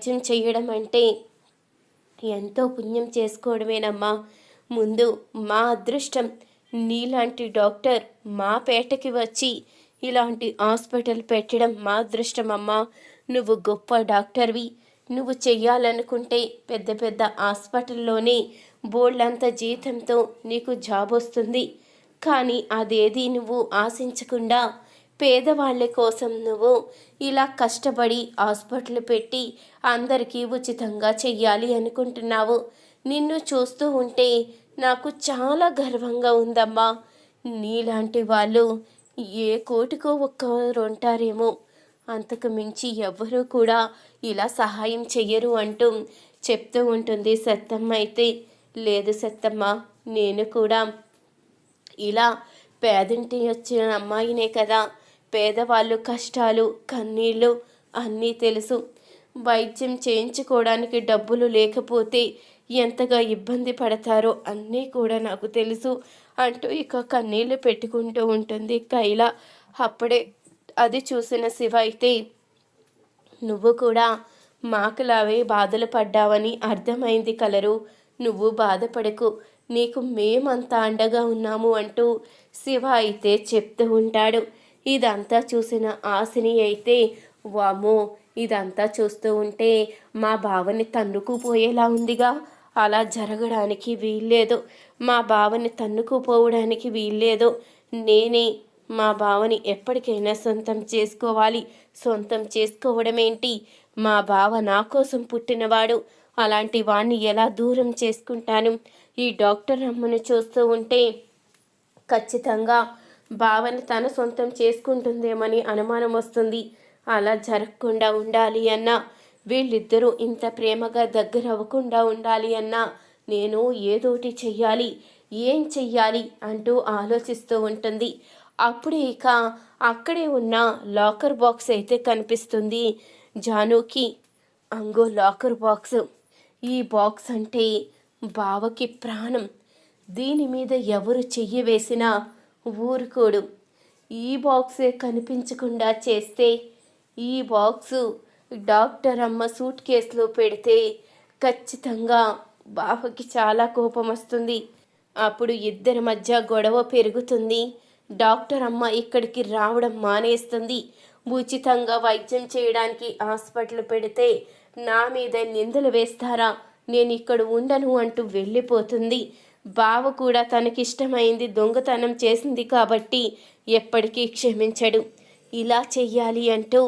యజ్ఞం చేయడం అంటే ఎంతో పుణ్యం చేసుకోవడమేనమ్మా. ముందు మా అదృష్టం. నీలాంటి డాక్టర్ మా పేటకి వచ్చి ఇలాంటి హాస్పిటల్ పెట్టడం మా అదృష్టం అమ్మా నువ్వు గొప్ప డాక్టర్వి. నువ్వు చెయ్యాలనుకుంటే పెద్ద పెద్ద హాస్పిటల్లోనే బోల్డంత జీతంతో నీకు జాబ్ వస్తుంది కానీ అదేది నువ్వు ఆశించకుండా పేదవాళ్ళ కోసం నువ్వు ఇలా కష్టపడి హాస్పిటల్ పెట్టి అందరికీ ఉచితంగా చెయ్యాలి అనుకుంటున్నావు. నిన్ను చూస్తూ ఉంటే నాకు చాలా గర్వంగా ఉందమ్మా. నీలాంటి వాళ్ళు ఏ కోటికో ఒక్కరు ఉంటారేమో. అంతకు మించి ఎవ్వరూ కూడా ఇలా సహాయం చెయ్యరు అంటూ చెప్తూ ఉంటుంది సత్తమ్మ అయితే. లేదు సత్తమ్మ నేను కూడా ఇలా పేదింటి వచ్చిన అమ్మాయినే కదా. పేదవాళ్ళు కష్టాలు కన్నీళ్ళు అన్నీ తెలుసు. వైద్యం చేయించుకోవడానికి డబ్బులు లేకపోతే ఎంతగా ఇబ్బంది పడతారో అన్నీ కూడా నాకు తెలుసు అంటూ ఇక కన్నీళ్ళు పెట్టుకుంటూ ఉంటుంది కైల. అప్పుడే అది చూసిన శివ అయితే నువ్వు కూడా మాకులావే బాధలు పడ్డావని అర్థమైంది కలరు. నువ్వు బాధపడకు. నీకు మేమంతా అండగా ఉన్నాము అంటూ శివ అయితే చెప్తూ ఉంటాడు. ఇదంతా చూసిన ఆశని అయితే వామో ఇదంతా చూస్తూ ఉంటే మా బావని తన్నుకుపోయేలా ఉందిగా. అలా జరగడానికి వీల్లేదు. మా బావని తన్నుకుపోవడానికి వీల్లేదు. నేనే మా బావని ఎప్పటికైనా సొంతం చేసుకోవాలి. సొంతం చేసుకోవడం ఏంటి మా బావ నా కోసం పుట్టినవాడు. అలాంటి వాణ్ణి ఎలా దూరం చేసుకుంటాను? ఈ డాక్టర్ అమ్మను చూస్తూ ఉంటే ఖచ్చితంగా బావని తన సొంతం చేసుకుంటుందేమని అనుమానం వస్తుంది. అలా జరగకుండా ఉండాలి అన్నా. వీళ్ళిద్దరూ ఇంత ప్రేమగా దగ్గర అవ్వకుండా ఉండాలి అన్నా. నేను ఏదోటి చెయ్యాలి ఏం చెయ్యాలి అంటూ ఆలోచిస్తూ ఉంటుంది. అప్పుడు ఇక అక్కడే ఉన్న లాకర్ బాక్స్ అయితే కనిపిస్తుంది జానుకి. అంగో లాకర్ బాక్స్. ఈ బాక్స్ అంటే బావకి ప్రాణం. దీని మీద ఎవరు చెయ్యి వేసినా ఊరుకోడు. ఈ బాక్సే కనిపించకుండా చేస్తే ఈ బాక్సు డాక్టర్ అమ్మ సూట్ కేసులో పెడితే ఖచ్చితంగా బావకి చాలా కోపం వస్తుంది. అప్పుడు ఇద్దరి మధ్య గొడవ పెరుగుతుంది. డాక్టర్ అమ్మ ఇక్కడికి రావడం మానేస్తుంది. ఉచితంగా వైద్యం చేయడానికి హాస్పిటల్ పెడితే నా మీద నిందలు వేస్తారా? నేను ఇక్కడ ఉండను అంటూ వెళ్ళిపోతుంది. బావ కూడా తనకిష్టమైంది దొంగతనం చేసింది కాబట్టి ఎప్పటికీ క్షమించడు. ఇలా చెయ్యాలి అంటూ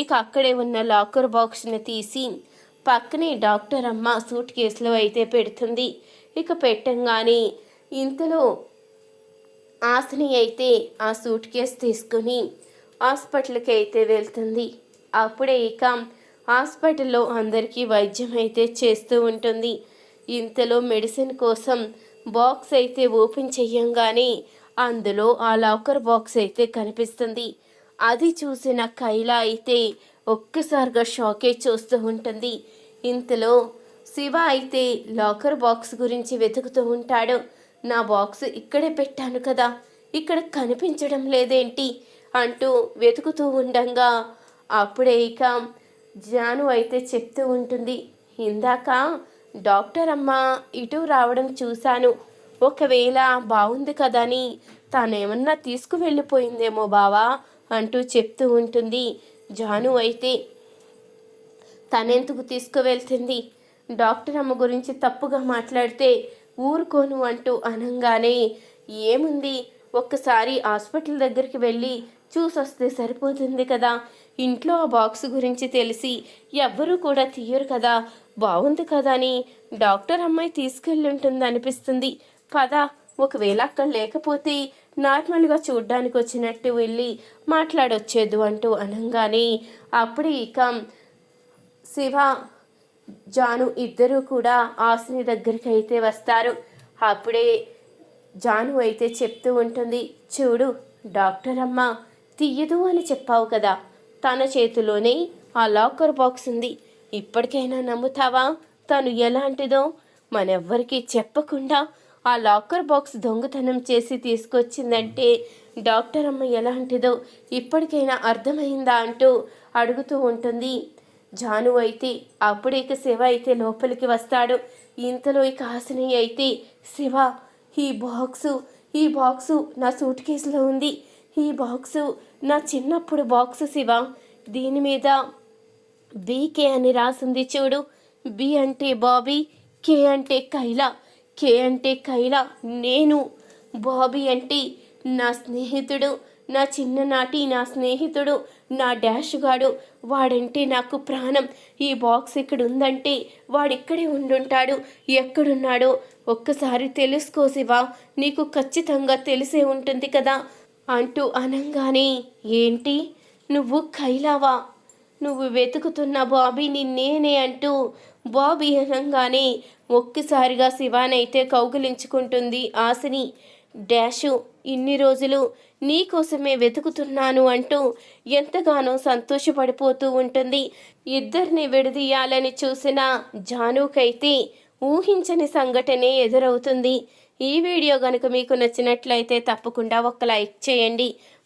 ఇక అక్కడే ఉన్న లాకర్ బాక్స్ని తీసి పక్కనే డాక్టర్ అమ్మ సూట్ కేసులో అయితే పెడుతుంది. ఇక పెట్టంగానే ఇంతలో ఆశని అయితే ఆ సూట్ కేసు తీసుకుని హాస్పిటల్కి అయితే వెళ్తుంది. అప్పుడే ఇక హాస్పిటల్లో అందరికీ వైద్యం అయితే చేస్తూ ఉంటుంది. ఇంతలో మెడిసిన్ కోసం బాక్స్ అయితే ఓపెన్ చెయ్యంగానే అందులో ఆ లాకర్ బాక్స్ అయితే కనిపిస్తుంది. అది చూసిన కైలా అయితే ఒక్కసారిగా షాకే చూస్తూ ఉంటుంది. ఇంతలో శివ అయితే లాకర్ బాక్స్ గురించి వెతుకుతూ ఉంటాడు. నా బాక్స్ ఇక్కడే పెట్టాను కదా ఇక్కడ కనిపించడం లేదేంటి అంటూ వెతుకుతూ ఉండగా అప్పుడే ఇక జాను అయితే చెప్తూ ఉంటుంది. ఇందాక డాక్టర్ అమ్మ ఇటు రావడం చూశాను. ఒకవేళ బాగుంది కదని తానేమన్నా తీసుకువెళ్ళిపోయిందేమో బావా అంటూ చెప్తూ ఉంటుంది. జాను అయితే తనెందుకు తీసుకువెళ్తుంది? డాక్టర్ అమ్మ గురించి తప్పుగా మాట్లాడితే ఊరుకోను అంటూ అనంగానే ఏముంది? ఒక్కసారి హాస్పిటల్ దగ్గరికి వెళ్ళి చూసొస్తే సరిపోతుంది కదా. ఇంట్లో ఆ బాక్స్ గురించి తెలిసి ఎవ్వరూ కూడా తీయరు కదా. బాగుంది కదా అని డాక్టర్ అమ్మాయి తీసుకెళ్ళి ఉంటుంది అనిపిస్తుంది. పద ఒకవేళ అక్కడ లేకపోతే నార్మల్గా చూడ్డానికి వచ్చినట్టు వెళ్ళి మాట్లాడొచ్చేదు అంటూ అనగానే అప్పుడు ఇక శివ జాను ఇద్దరూ కూడా ఆశని దగ్గరికి అయితే వస్తారు. అప్పుడే జాను అయితే చెప్తూ ఉంటుంది చూడు డాక్టర్ అమ్మ తీయదు అని చెప్పావు కదా. తన చేతిలోనే ఆ లాకర్ బాక్స్ ఉంది. ఇప్పటికైనా నమ్ముతావా? తను ఎలాంటిదో మనెవ్వరికీ చెప్పకుండా ఆ లాకర్ బాక్స్ దొంగతనం చేసి తీసుకొచ్చిందంటే డాక్టర్ అమ్మ ఎలాంటిదో ఇప్పటికైనా అర్థమైందా అంటూ అడుగుతూ ఉంటుంది. జాను అయితే అప్పుడే ఇక శివ అయితే లోపలికి వస్తాడు. ఇంతలో ఇక హాసిని అయితే శివ ఈ బాక్సు ఈ బాక్సు నా సూట్ కేసులో ఉంది. ఈ బాక్సు నా చిన్నప్పుడు బాక్సు శివ. దీని మీద బీకే అని రాసింది చూడు. బి అంటే బాబీ కే అంటే కైలా కే అంటే కైలా నేను. బాబీ అంటే నా స్నేహితుడు నా చిన్ననాటి నా స్నేహితుడు నా డాష్ గాడు. వాడంటే నాకు ప్రాణం. ఈ బాక్స్ ఇక్కడ ఉందంటే వాడిక్కడే ఉండుంటాడు. ఎక్కడున్నాడో ఒక్కసారి తెలుసుకో శివా. నీకు ఖచ్చితంగా తెలిసే ఉంటుంది కదా. అంటూ అనంగానే ఏంటి? నువ్వు కైలావా? నువ్వు వెతుకుతున్న బాబీని నేనే అంటూ బాబీ అనగానే ఒక్కసారిగా శివానైతే కౌగిలించుకుంటుంది ఆశని. డాషు ఇన్ని రోజులు నీకోసమే వెతుకుతున్నాను అంటూ ఎంతగానో సంతోషపడిపోతూ ఉంటుంది. ఇద్దరిని విడదీయాలని చూసిన జానుకైతే ఊహించని సంఘటనే ఎదురవుతుంది. ఈ వీడియో కనుక మీకు నచ్చినట్లయితే తప్పకుండా ఒక లైక్ చేయండి.